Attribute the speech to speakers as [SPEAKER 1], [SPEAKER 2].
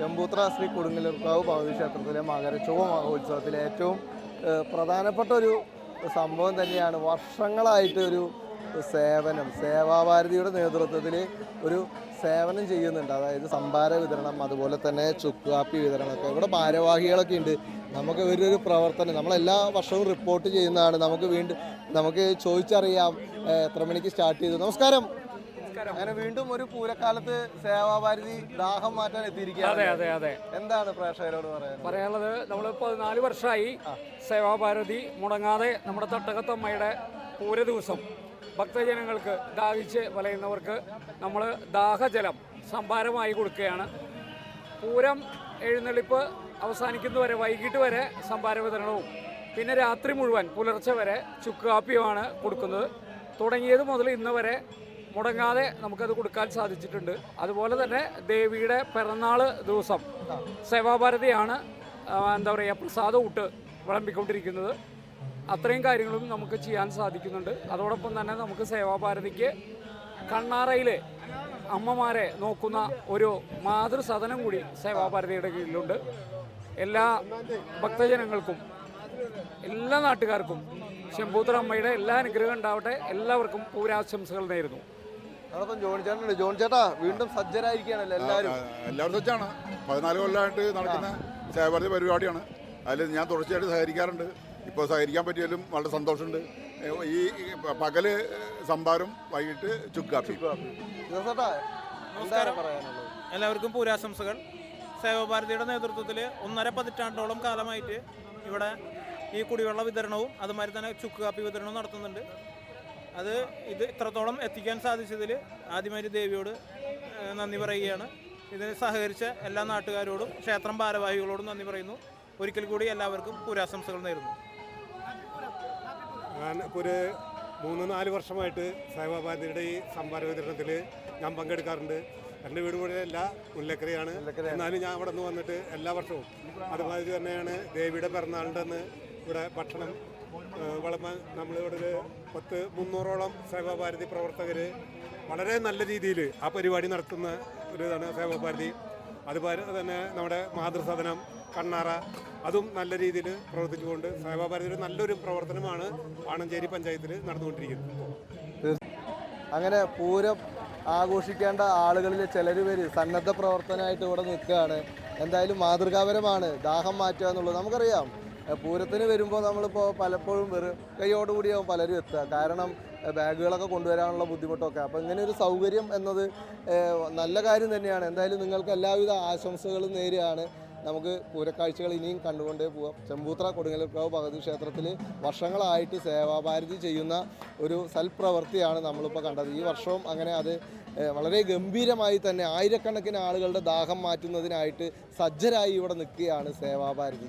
[SPEAKER 1] ചെമ്പൂത്ര ശ്രീ കൊടുങ്ങല്ലൂർക്കാവ് ഭഗവതി ക്ഷേത്രത്തിലെ മകരച്ചൊവ്വ മഹോത്സവത്തിലെ ഏറ്റവും പ്രധാനപ്പെട്ട ഒരു സംഭവം തന്നെയാണ് വർഷങ്ങളായിട്ട് ഒരു സേവനം. സേവാഭാരതിയുടെ നേതൃത്വത്തിൽ ഒരു സേവനം ചെയ്യുന്നുണ്ട്. അതായത് സംഭാര വിതരണം അതുപോലെ തന്നെ ചുക്കാപ്പി വിതരണമൊക്കെ. ഇവിടെ ഭാരവാഹികളൊക്കെ ഉണ്ട്. നമുക്ക് ഇവരൊരു പ്രവർത്തനം നമ്മളെല്ലാ വർഷവും റിപ്പോർട്ട് ചെയ്യുന്നതാണ്. നമുക്ക് വീണ്ടും നമുക്ക് ചോദിച്ചറിയാം എത്ര മണിക്ക് സ്റ്റാർട്ട് ചെയ്തു. നമസ്കാരം. അങ്ങനെ വീണ്ടും ഒരു പൂരക്കാലത്ത് സേവാഭാരതി ദാഹം മാറ്റാൻ
[SPEAKER 2] അതെ
[SPEAKER 1] എത്തിയിരിക്കുകയാണ്.
[SPEAKER 2] അതെ അതെ
[SPEAKER 1] എന്താണ് പ്രേക്ഷകരോട് പറയാൻ
[SPEAKER 2] പറയാനുള്ളത് നമ്മൾ പതിനാല് വർഷമായി സേവാഭാരതി മുടങ്ങാതെ നമ്മുടെ തട്ടകത്തമ്മയുടെ പൂര ദിവസം ഭക്തജനങ്ങൾക്ക് ദാഹിച്ച് വലയുന്നവർക്ക് നമ്മൾ ദാഹജലം സംഭാരമായി കൊടുക്കുകയാണ്. പൂരം എഴുന്നള്ളിപ്പ് അവസാനിക്കുന്നവരെ വൈകിട്ട് വരെ സംഭാര വിതരണവും പിന്നെ രാത്രി മുഴുവൻ പുലർച്ചെ വരെ ചുക്കാപ്പിയുമാണ് കൊടുക്കുന്നത്. തുടങ്ങിയത് മുതൽ ഇന്ന് വരെ മുടങ്ങാതെ നമുക്കത് കൊടുക്കാൻ സാധിച്ചിട്ടുണ്ട്. അതുപോലെ തന്നെ ദേവിയുടെ പിറന്നാൾ ദിവസം സേവാഭാരതിയാണ് എന്താ പറയുക പ്രസാദ ഊട്ട് വിളമ്പിക്കൊണ്ടിരിക്കുന്നത്. അത്രയും കാര്യങ്ങളും നമുക്ക് ചെയ്യാൻ സാധിക്കുന്നുണ്ട്. അതോടൊപ്പം തന്നെ നമുക്ക് സേവാഭാരതിക്ക് കണ്ണാറയിലെ അമ്മമാരെ നോക്കുന്ന ഒരു മാതൃസദനം കൂടി സേവാഭാരതിയുടെ കീഴിലുണ്ട്. എല്ലാ ഭക്തജനങ്ങൾക്കും എല്ലാ നാട്ടുകാർക്കും ശംഭൂത്ര അമ്മയുടെ എല്ലാ അനുഗ്രഹം ഉണ്ടാവട്ടെ. എല്ലാവർക്കും പൂരാശംസകൾ നേരുന്നു.
[SPEAKER 1] അതോടൊപ്പം ജോൺ ചേട്ടനുണ്ട്. ജോൺ ചേട്ടാ വീണ്ടും സജ്ജരായിരിക്കുകയാണല്ലോ എല്ലാവരും.
[SPEAKER 3] എല്ലാവരും സജ്ജാണ്. പതിനാല് കൊല്ലമായിട്ട് നടക്കുന്ന സേവാഭാരതി പരിപാടിയാണ്. അതിൽ ഞാൻ തുടർച്ചയായിട്ട് സഹകരിക്കാറുണ്ട്. ഇപ്പോൾ സഹകരിക്കാൻ പറ്റിയാലും വളരെ സന്തോഷമുണ്ട്. ഈ പകൽ സംഭാരം വൈകിട്ട് ചുക്കാപ്പി.
[SPEAKER 1] ചേട്ടാ പറയാനുള്ളത്?
[SPEAKER 4] എല്ലാവർക്കും പൂരാശംസകൾ. സേവാഭാരതിയുടെ നേതൃത്വത്തിൽ ഒന്നര പതിറ്റാണ്ടോളം കാലമായിട്ട് ഇവിടെ ഈ കുടിവെള്ള വിതരണവും അതുമാതിരി തന്നെ ചുക്ക് കാപ്പി വിതരണവും നടത്തുന്നുണ്ട്. അത് ഇത് ഇത്രത്തോളം എത്തിക്കാൻ സാധിച്ചതിൽ ആദ്യമായിട്ട് ദേവിയോട് നന്ദി പറയുകയാണ്. ഇതിന് സഹകരിച്ച എല്ലാ നാട്ടുകാരോടും ക്ഷേത്രം ഭാരവാഹികളോടും നന്ദി പറയുന്നു. ഒരിക്കൽ കൂടി എല്ലാവർക്കും പൂരാശംസകൾ നേരുന്നു.
[SPEAKER 5] ഞാൻ ഇപ്പോൾ ഒരു മൂന്ന് നാല് വർഷമായിട്ട് സായിബാബാദിയുടെ ഈ സംഭാര വിതരണത്തിൽ ഞാൻ പങ്കെടുക്കാറുണ്ട്. എന്റെ വീട് ഇവിടെ അല്ല മുല്ലക്കരയാണ്. എന്നാലും ഞാൻ അവിടെ നിന്ന് വന്നിട്ട് എല്ലാ വർഷവും അതുമാതിരി തന്നെയാണ് ദേവിയുടെ പിറന്നാളിന്റെ അന്ന് ഇവിടെ ഭക്ഷണം ഏഹ്, വിളമ്പാൻ നമ്മളിവിടെ ഒരു പത്ത് മുന്നൂറോളം സേവാഭാരതി പ്രവർത്തകർ വളരെ നല്ല രീതിയിൽ ആ പരിപാടി നടത്തുന്ന ഒരു ഇതാണ് സേവാഭാരതി. അതുപോലെ തന്നെ നമ്മുടെ മാതൃസദനം കണ്ണാറ അതും നല്ല രീതിയിൽ പ്രവർത്തിച്ചുകൊണ്ട് സേവാഭാരതിയുടെ നല്ലൊരു പ്രവർത്തനമാണ് ആണഞ്ചേരി പഞ്ചായത്തിൽ നടന്നുകൊണ്ടിരിക്കുന്നത്.
[SPEAKER 1] അങ്ങനെ പൂരം ആഘോഷിക്കേണ്ട ആളുകളിൽ ചിലർ പേര് സന്നദ്ധ പ്രവർത്തനമായിട്ട് ഇവിടെ നിൽക്കുകയാണ്. എന്തായാലും മാതൃകാപരമാണ് ദാഹം മാറ്റുക എന്നുള്ളത് നമുക്കറിയാം. പൂരത്തിന് വരുമ്പോൾ നമ്മളിപ്പോൾ പലപ്പോഴും വെറും കൈയോടുകൂടിയാവും പലരും എത്തുക. കാരണം ബാഗുകളൊക്കെ കൊണ്ടുവരാനുള്ള ബുദ്ധിമുട്ടൊക്കെ. അപ്പോൾ ഇങ്ങനെ ഒരു സൗകര്യം എന്നത് നല്ല കാര്യം തന്നെയാണ്. എന്തായാലും നിങ്ങൾക്ക് എല്ലാവിധ ആശംസകളും നേരെയാണ് നമുക്ക് പൂരക്കാഴ്ചകൾ ഇനിയും കണ്ടുകൊണ്ടേ പോവാം. ചെമ്പൂത്ര കൊടുങ്ങലക്കാവ് ഭഗവതി ക്ഷേത്രത്തിൽ വർഷങ്ങളായിട്ട് സേവാഭാരതി ചെയ്യുന്ന ഒരു സൽപ്രവൃത്തിയാണ് നമ്മളിപ്പോൾ കണ്ടത്. ഈ വർഷവും അങ്ങനെ അത് വളരെ ഗംഭീരമായി തന്നെ ആയിരക്കണക്കിന് ആളുകളുടെ ദാഹം മാറ്റുന്നതിനായിട്ട് സജ്ജരായി ഇവിടെ നിൽക്കുകയാണ് സേവാഭാരതി.